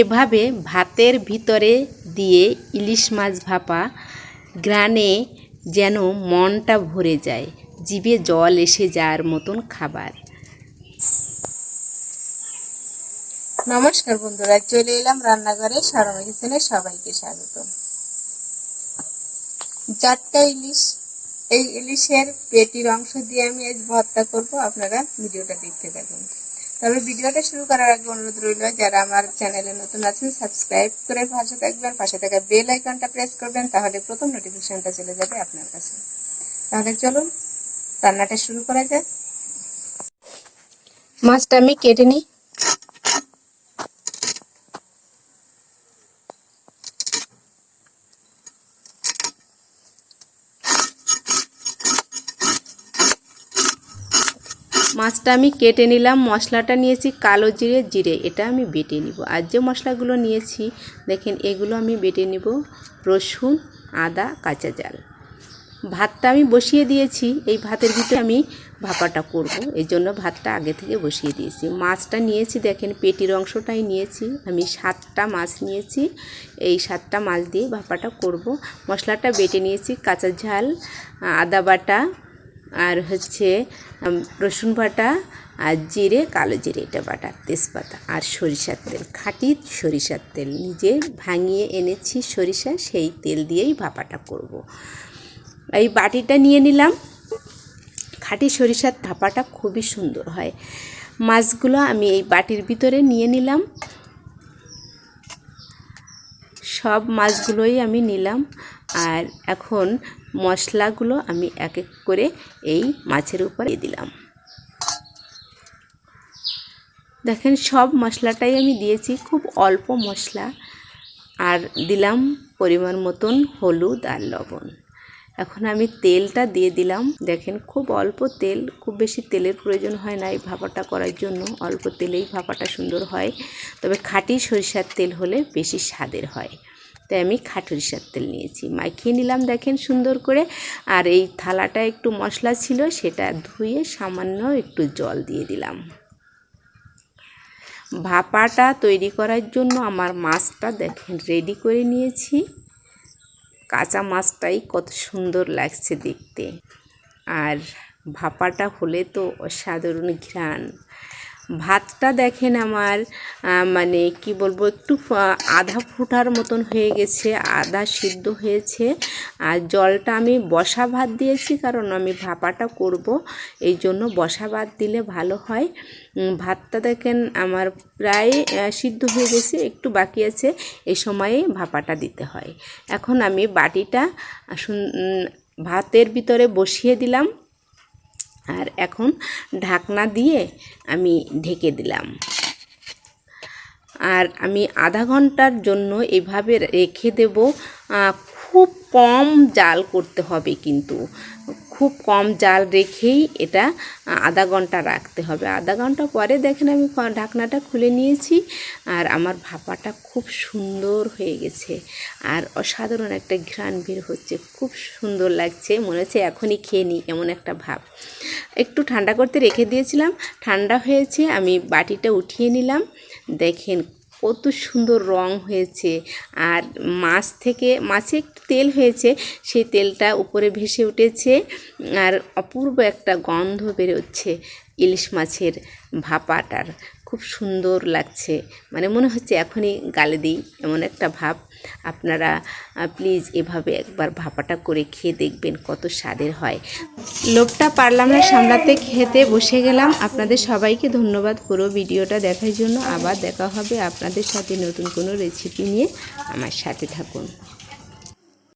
এভাবে ভাতের ভিতরে দিয়ে ইলিশ মাছ ভাপা গ্রানে যেন মনটা ভরে যায়, জিভে জল এসে যাওয়ার মতন খাবার। নমস্কার বন্ধুরা, চলে এলাম রান্নাঘরে সারমা কিচেনে সবাইকে স্বাগত। চারটা ইলিশ, এই ইলিশের পেটির অংশ দিয়ে আমি আজ ভর্তা করব, আপনারা ভিডিওটা দেখতে থাকুন। তবে ভিডিওটা শুরু করার আগে অনুরোধ রইল, যারা আমার চ্যানেলে নতুন আছেন সাবস্ক্রাইব করে পাশে থাকবেন, পাশে থাকা বেল আইকনটা প্রেস করবেন, তাহলে প্রথম নোটিফিকেশনটা চলে যাবে আপনার কাছে। তাহলে চলুন, রান্নাটা শুরু করা যাক। মাছটা আমি কেটে নিই। মাছটা আমি কেটে নিলাম, মশলাটা নিয়েছি কালো জিরে জিরে এটা আমি বেটে নিব। আর যে মশলাগুলো নিয়েছি, দেখেন এগুলো আমি বেটে নিব, রসুন, আদা, কাঁচা জাল। ভাতটা আমি বসিয়ে দিয়েছি, এই ভাতের ভিতরে আমি ভাপাটা করব, এই জন্য ভাতটা আগে থেকে বসিয়ে দিয়েছি। মাছটা নিয়েছি, দেখেন পেটির অংশটাই নিয়েছি, আমি সাতটা মাছ নিয়েছি, এই সাতটা মাছ দিয়ে ভাপাটা করব। মশলাটা বেটে নিয়েছি, কাঁচা ঝাল, আদা বাটা আর হচ্ছে রসুন বাটা আর জিরে, কালো জিরে, এটা বাটা, তেজপাতা আর সরিষার তেল। খাঁটি সরিষার তেল। নিজে ভাঙিয়ে এনেছি সরিষা, সেই তেল দিয়েই ভাপাটা করব। এই বাটিটা নিয়ে নিলাম। খাঁটি সরিষার ভাপাটা খুবই সুন্দর হয়। মাছগুলো আমি এই বাটির ভিতরে নিয়ে নিলাম। সব মাছগুলোই আমি নিলাম। আর এখন মশলাগুলো আমি এক এক করে এই মাছের উপর দিয়ে দিলাম। দেখেন সব মশলাটাই আমি দিয়েছি, খুব অল্প মশলা। আর দিলাম পরিমাণ মতন হলুদ আর লবণ। এখন আমি তেলটা দিয়ে দিলাম। দেখেন খুব অল্প তেল, খুব বেশি তেলের প্রয়োজন হয় না এই ভাপাটা করার জন্য। অল্প তেলেই ভাপাটা সুন্দর হয়। তবে খাঁটি সরিষার তেল হলে বেশি স্বাদের হয়। তাই আমি খাঁটি সরিষার তেল নিয়েছি। মাখিয়ে নিলাম দেখেন সুন্দর করে। আর এই থালাটা একটু মশলা ছিল, সেটা ধুয়ে সামান্য একটু জল দিয়ে দিলাম। ভাপাটা তৈরি করার জন্য আমার মাছটা দেখেন রেডি করে নিয়েছি। কাঁচা মাছটাই কত সুন্দর লাগছে দেখতে। আর ভাপাটা হলে তো অসাধারণ ঘ্রাণ। ভাতটা দেখেন আমার মানে কি বলব, একটু আধা ফুটার মতন হয়ে গেছে, আধা সিদ্ধ হয়েছে। আর জলটা আমি বসা ভাত দিয়েছি, কারণ আমি ভাপাটা করব, এই জন্য বসা ভাত দিলে ভালো হয়। ভাতটা দেখেন আমার প্রায় সিদ্ধ হয়ে গেছে, একটু বাকি আছে এই সময়ে ভাপাটা দিতে হয়। এখন আমি বাটিটা ভাতের ভিতরে বসিয়ে দিলাম। আর এখন ঢাকনা দিয়ে আমি ঢেকে দিলাম। আর আমি আধা ঘণ্টার জন্য এভাবে রেখে দেব খুব কম জাল করতে হবে কিন্তু। খুব কম জাল রেখেই এটা আধা ঘণ্টা রাখতে হবে। আধা ঘণ্টা পরে দেখেন আমি ঢাকনাটা খুলে নিয়েছি আর আমার ভাপাটা খুব সুন্দর হয়ে গেছে। আর অসাধারণ একটা ঘ্রাণ বের হচ্ছে, খুব সুন্দর লাগছে, মনে হচ্ছে এখনই খেয়ে নিই এমন একটা ভাব। একটু ঠান্ডা করতে রেখে দিয়েছিলাম, ঠান্ডা হয়েছে, আমি বাটিটা উঠিয়ে নিলাম। দেখেন কত সুন্দর রং হয়েছে। আর মাছ থেকে, মাছে একটু তেল হয়েছে, সেই তেলটা উপরে ভেসে উঠেছে, আর অপূর্ব একটা গন্ধ বেরোচ্ছে ইলিশ মাছের ভাপাটার। খুব সুন্দর লাগছে। মানে মনে হচ্ছে এখনই গালে দিই, এমন একটা ভাব। আপনারা প্লিজ এভাবে একবার ভাপাটা করে খেয়ে দেখবেন কত স্বাদের হয়। লোকটা পারলাম না সামলাতে খেতে বসে গেলাম। আপনাদের সবাইকে ধন্যবাদ পুরো ভিডিওটা দেখার জন্য। আবার দেখা হবে আপনাদের সাথে নতুন কোনো রেসিপি নিয়ে। আমার সাথে থাকুন।